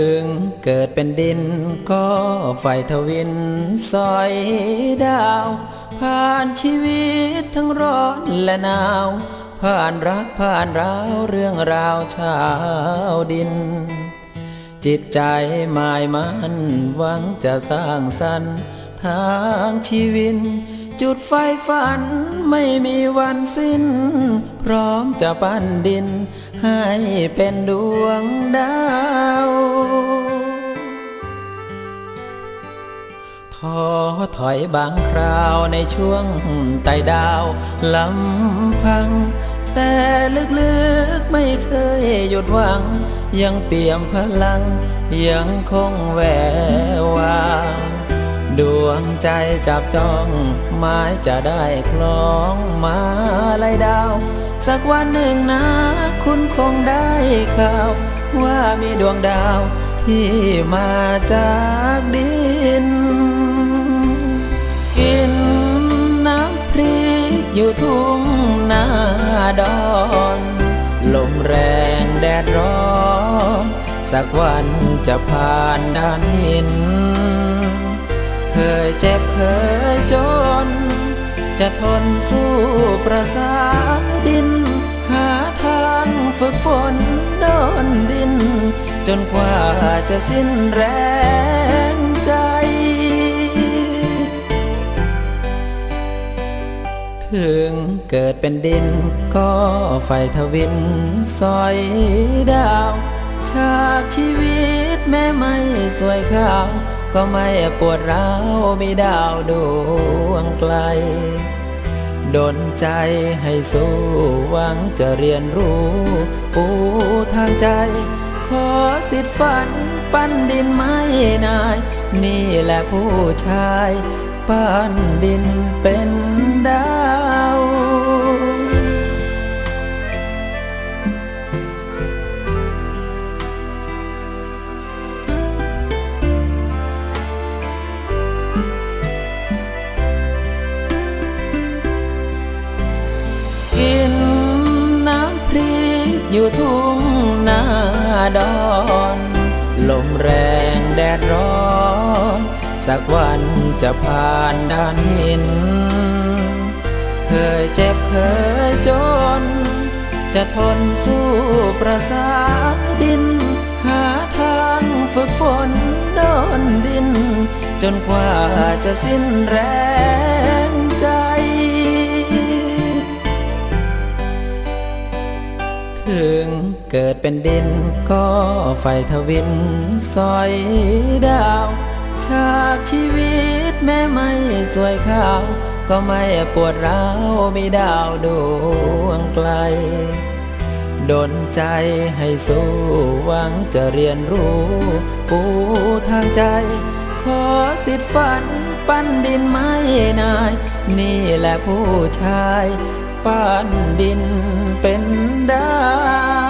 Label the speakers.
Speaker 1: ึงเกิดเป็นดินก็ไฟทวินสอยดาว ผ่านชีวิตทั้งร้อนและหนาว ผ่านรักผ่านราวเรื่องราวชาวดิน จิตใจหมายมันหวังจะสร้างสรรค์ทางชีวิต จุดไฟฝันไม่มีวันสิ้น พร้อมจะปั้นดิน ให้เป็นดวงดาว ท้อถอยบางคราวในช่วงไต่ดาวลำพัง แต่ลึกๆไม่เคยหยุดหวัง ยังเปี่ยมพลัง ยังคงแวววาว ดวงใจจับจ้องหมายจะได้คล้องมาลายดาว สักวันหนึ่งนะ คุณคงได้ข่าว ว่ามีดวงดาวที่มาจากดิน กินน้ำพริกอยู่ทุ่งนาดอน ลมแรงแดดร้อน สักวันจะผ่านด้านหิน เคยเจ็บเคยจน จะทนสู้ประสาดิน หาทางฝึกฝนโดนดิน จนกว่าจะสิ้นแรงใจ ถึงเกิดเป็นดินก็ไฟทวินสอยดาว ฉากชีวิตแม้ไม่สวยขาว ก็ไม่ปวดร้าวมีดาวดวงไกล ดนใจให้สู้หวังจะเรียนรู้ปูทางใจ ขอสิทธิ์ฝันปั้นดินไม่นาย นี่แหละผู้ชาย ปั้นดินเป็นดา อยู่ทุ่งนาดอน ลมแรงแดดร้อน สักวันจะผ่านด้านหิน เคยเจ็บเคยจน จะทนสู้ประสาดิน หาทางฝึกฝนโดนดิน จนกว่าจะสิ้นแรง ถึงเกิดเป็นดินก็ไฟทวินสอยดาว ฉากชีวิตแม้ไม่สวยขาว ก็ไม่ปวดร้าว มีดาวดวงไกล ดนใจให้สู้หวังจะเรียนรู้ปูทางใจ ขอสิทธิ์ฝันปั้นดินไม่นาย นี่แหละผู้ชาย ปั้นดินเป็นดา